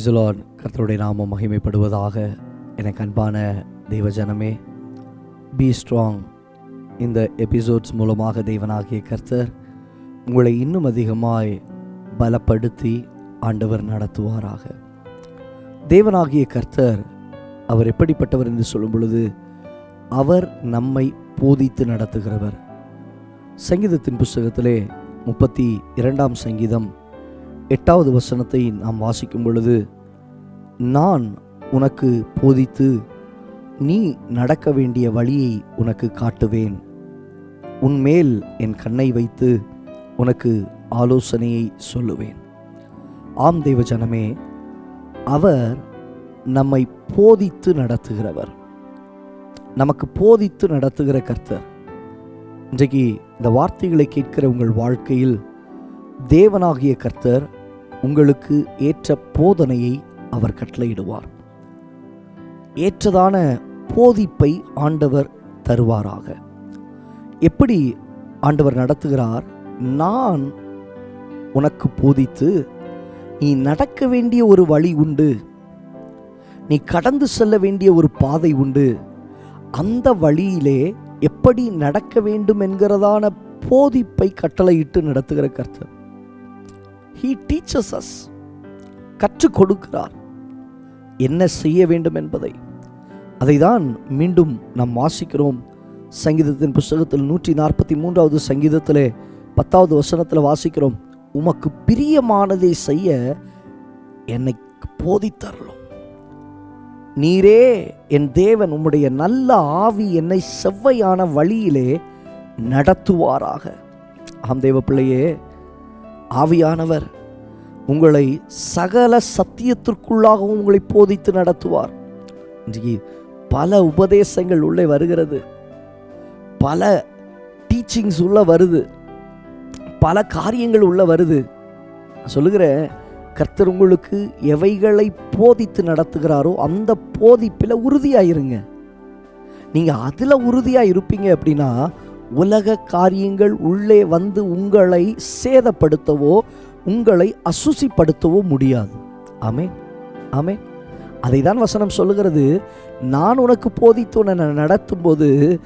பிரைசுலான் கர்த்தருடைய நாமம் மகிமைப்படுவதாக எனக்கு அன்பான தெய்வஜனமே பி ஸ்ட்ராங் இந்த எபிசோட்ஸ் மூலமாக தெய்வனாகிய கர்த்தர் உங்களை இன்னும் அதிகமாய் பலப்படுத்தி ஆண்டவர் நடத்துவாராக. தேவனாகிய கர்த்தர் அவர் எப்படிப்பட்டவர் என்று சொல்லும் பொழுது அவர் நம்மை போதித்து நடத்துகிறவர். சங்கீதத்தின் புஸ்தகத்திலே முப்பத்தி இரண்டாம் சங்கீதம் எட்டாவது வசனத்தை நாம் வாசிக்கும் பொழுது நான் உனக்கு போதித்து நீ நடக்க வேண்டிய வழியை உனக்கு காட்டுவேன். உன்மேல் என் கண்ணை வைத்து உனக்கு ஆலோசனையை சொல்லுவேன். ஆம் தெய்வ ஜனமே அவர் நம்மை போதித்து நடத்துகிறவர். நமக்கு போதித்து நடத்துகிற கர்த்தர். இன்றைக்கு இந்த வார்த்தைகளை கேட்கிற உங்கள் வாழ்க்கையில் தேவனாகிய கர்த்தர் உங்களுக்கு ஏற்ற போதனையை அவர் கட்டளையிடுவார். ஏற்றதான போதிப்பை ஆண்டவர் தருவாராக. எப்படி ஆண்டவர் நடத்துகிறார்? நான் உனக்கு போதித்து நீ நடக்க வேண்டிய ஒரு வழி உண்டு. நீ கடந்து செல்ல வேண்டிய ஒரு பாதை உண்டு. அந்த வழியிலே எப்படி நடக்க வேண்டும் என்கிறதான போதிப்பை கட்டளையிட்டு நடத்துகிற கர்த்தர். ஹீ டீச்சர்ஸ் அஸ் கற்றுக் கொடுக்கிறார். என்ன செய்ய வேண்டும் என்பதை. அதை தான் மீண்டும் நாம் வாசிக்கிறோம். சங்கீதத்தின் புஸ்தகத்தில் நூற்றி நாற்பத்தி மூன்றாவது சங்கீதத்திலே பத்தாவது வசனத்தில் வாசிக்கிறோம். உமக்கு பிரியமானதை செய்ய என்னை போதித்தரலும் நீரே என் தேவன் உம்முடைய நல்ல ஆவி என்னை செவ்வையான வழியிலே நடத்துவாராக. ஆம் தேவ பிள்ளையே ஆவியானவர் உங்களை சகல சத்தியத்திற்குள்ளாகவும் உங்களை போதித்து நடத்துவார். இன்றைக்கு பல உபதேசங்கள் உள்ளே வருகிறது. பல டீச்சிங்ஸ் உள்ளே வருது. பல காரியங்கள் உள்ளே வருது. சொல்லுகிற கர்த்தர் உங்களுக்கு எவைகளை போதித்து நடத்துகிறாரோ அந்த போதிப்பில் உறுதியாயிருங்க. நீங்கள் அதில் உறுதியாக இருப்பீங்க அப்படின்னா உலக காரியங்கள் உள்ளே வந்து உங்களை சேதப்படுத்தவோ உங்களை அசுசிப்படுத்தவோ முடியாது. ஆமே ஆமே அதை தான் வசனம் சொல்லுகிறது. நான் உனக்கு போதித்து உன்னை நடத்தும்போது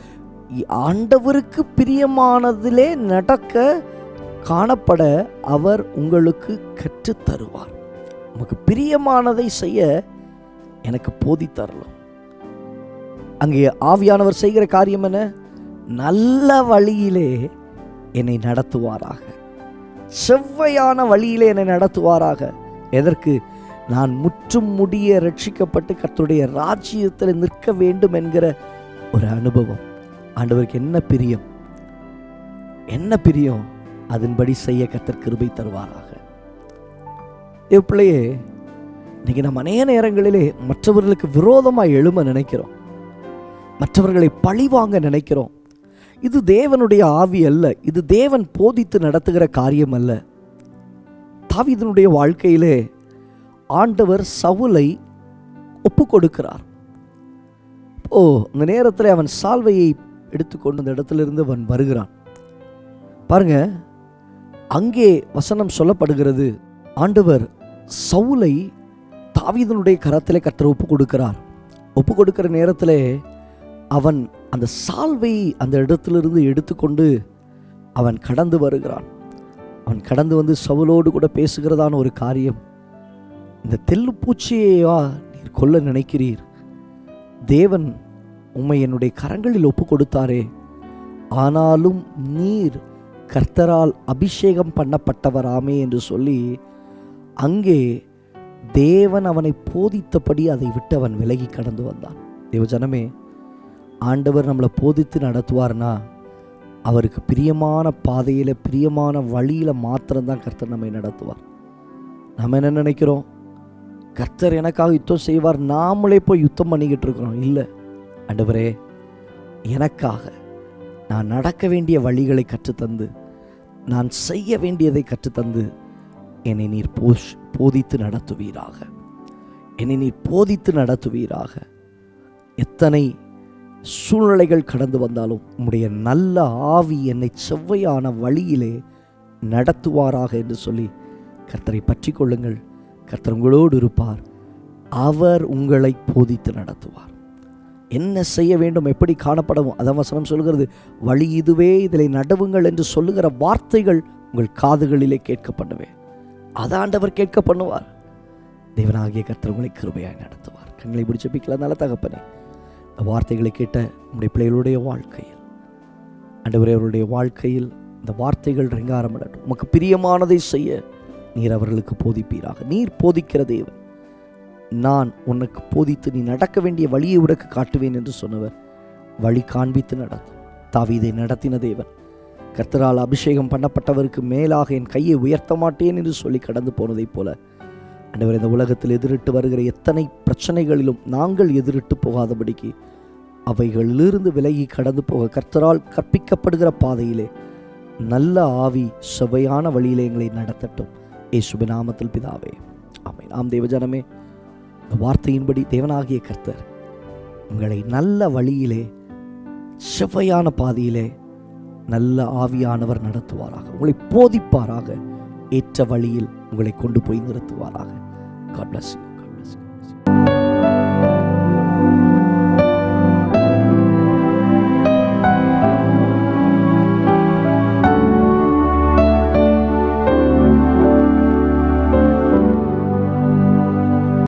ஆண்டவருக்கு பிரியமானதிலே நடக்க காணப்பட அவர் உங்களுக்கு கற்றுத் தருவார் உமக்கு பிரியமானதை செய்ய எனக்கு போதித்தரலாம். அங்கே ஆவியானவர் செய்கிற காரியம் என்ன? நல்ல வழியிலே என்னை நடத்துவாராக. செவ்வையான வழியிலே என்னை நடத்துவாராக. எதற்கு? நான் முற்றும் முடிய ரட்சிக்கப்பட்டு கர்த்தருடைய ராஜ்யத்தில் நிற்க வேண்டும் என்கிற ஒரு அனுபவம். ஆண்டவருக்கு என்ன பிரியம்? என்ன பிரியம்? அதன்படி செய்ய கர்த்தர் கிருபை தருவாராக. எப்பிள்ளையே இன்னைக்கு நம்ம அநேக நேரங்களிலே மற்றவர்களுக்கு விரோதமாக எழும நினைக்கிறோம். மற்றவர்களை பழிவாங்க நினைக்கிறோம். இது தேவனுடைய ஆவி அல்ல. இது தேவன் போதித்து நடத்துகிற காரியம் அல்ல. தாவிதனுடைய வாழ்க்கையிலே ஆண்டவர் சவுலை ஒப்பு கொடுக்கிறார் ஓ அந்த நேரத்தில் அவன் சால்வையை எடுத்துக்கொண்டு அந்த இடத்திலிருந்து அவன் வருகிறான். பாருங்க அங்கே வசனம் சொல்லப்படுகிறது ஆண்டவர் சவுலை தாவிதனுடைய கரத்திலே கர்த்தர் ஒப்பு கொடுக்கிறார் ஒப்பு கொடுக்கிற நேரத்தில் அவன் அந்த சால்வை அந்த இடத்திலிருந்து எடுத்துக்கொண்டு அவன் கடந்து வருகிறான். அவன் கடந்து வந்து சவுலோடு கூட பேசுகிறதான ஒரு காரியம். இந்த தெல்லு பூச்சியையா நீர் கொல்ல நினைக்கிறீர். தேவன் உம்மை என்னுடைய கரங்களில் ஒப்பு கொடுத்தாரே ஆனாலும் நீர் கர்த்தரால் அபிஷேகம் பண்ணப்பட்டவராமே என்று சொல்லி அங்கே தேவன் அவனை போதித்தபடி அதை விட்டு அவன் விலகி கடந்து வந்தான். தேவஜனமே ஆண்டவர் நம்மளை போதித்து நடத்துவார்னா அவருக்கு பிரியமான பாதையில் பிரியமான வழியில் மாத்திரம்தான் கர்த்தர் நம்மை நடத்துவார். நம்ம என்ன நினைக்கிறோம்? கர்த்தர் எனக்காக யுத்தம் செய்வார் நாமளே போய் யுத்தம் பண்ணிக்கிட்டு இருக்கிறோம். இல்லை ஆண்டவரே எனக்காக நான் நடக்க வேண்டிய வழிகளை கற்றுத்தந்து நான் செய்ய வேண்டியதை கற்றுத்தந்து என்னை நீர் போஷ் போதித்து நடத்துவீராக. என்னை நீர் போதித்து நடத்துவீராக. எத்தனை சூழ்நிலைகள் கடந்து வந்தாலும் உம்முடைய நல்ல ஆவி என்னை செவ்வையான வழியிலே நடத்துவாராக என்று சொல்லி கர்த்தரை பற்றி கொள்ளுங்கள். கர்த்தர் உங்களோடு இருப்பார். அவர் உங்களை போதித்து நடத்துவார். என்ன செய்ய வேண்டும் எப்படி காணப்படவும்? அதான் வசனம் சொல்கிறது. வழி இதுவே இதில் நடவுங்கள் என்று சொல்லுகிற வார்த்தைகள் உங்கள் காதுகளிலே கேட்க பண்ணுவே அதாண்டவர் கேட்க பண்ணுவார். தேவனாகிய கர்த்தர் உங்களை கிருபையாக நடத்துவார். கண்களை பிடிச்ச பிக்கலாம் நல்ல தகப்பனே. வார்த்தைகளை கேட்ட நம்முடைய பிள்ளைகளுடைய வாழ்க்கையில். அண்டவரே அவருடைய வாழ்க்கையில் இந்த வார்த்தைகள் ரெங்காரமிடட்டும் உமக்கு பிரியமானதை செய்ய நீர் அவர்களுக்கு போதிப்பீராக. நீர் போதிக்கிற தேவன். நான் உனக்கு போதித்து நீ நடக்க வேண்டிய வழியை உனக்கு காட்டுவேன் என்று சொன்னவர். வழி காண்பித்து நடத்தும் தாவீதை நடத்தின தேவன். கர்த்தரால் அபிஷேகம் பண்ணப்பட்டவருக்கு மேலாக என் கையை உயர்த்த மாட்டேன் என்று சொல்லி கடந்து போனதைப் போல ஆண்டவர் இந்த உலகத்தில் எதிரிட்டு வருகிற எத்தனை பிரச்சனைகளிலும் நாங்கள் எதிரிட்டு போகாதபடிக்கு அவைகளிலிருந்து விலகி கடந்து போக கர்த்தரால் கற்பிக்கப்படுகிற பாதையிலே நல்ல ஆவி சுவையான வழியிலே எங்களை நடத்தட்டும். ஏசுபி நாமத்தில் பிதாவே அமை நாம் தேவஜனமே இந்த வார்த்தையின்படி தேவனாகிய கர்த்தர் உங்களை நல்ல வழியிலே செவ்வையான பாதையிலே நல்ல ஆவியானவர் நடத்துவாராக. உங்களை போதிப்பாராக. ஏற்ற வழியில் உங்களை கொண்டு போய் நிறுத்துவாராக. God bless you